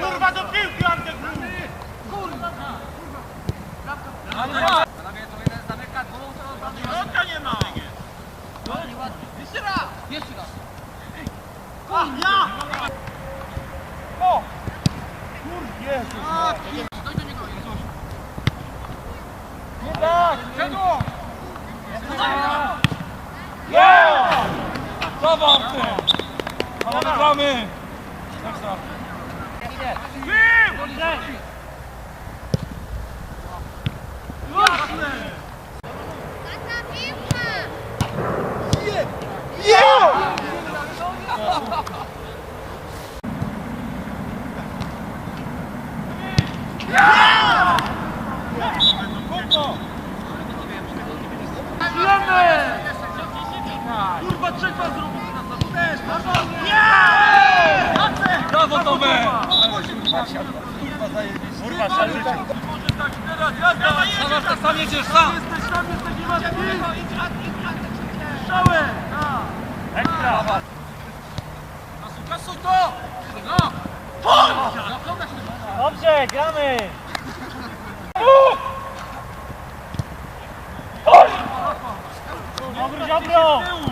Kurwa do piłki, Antek! Panowie, to jeden zamyka, dwóch, to razu Środka nie ma! Jeszcze raz! Jeszcze raz. A, ja! O! Kur, Jezus! Doj do niego, Jezus. Nie tak! Czego? Nie! Zobacz ty! Ale wygramy! Kurwa, trzecia zrobić na to też! Brawo Tomek! Kurwa szalżycie. Może tak! Sam jedziesz, sam! Jesteś tam, jesteś nie masz Strzałem! Ekstra! Kasuj, kasuj to! No! Dobrze, gramy! Dobry, dobro!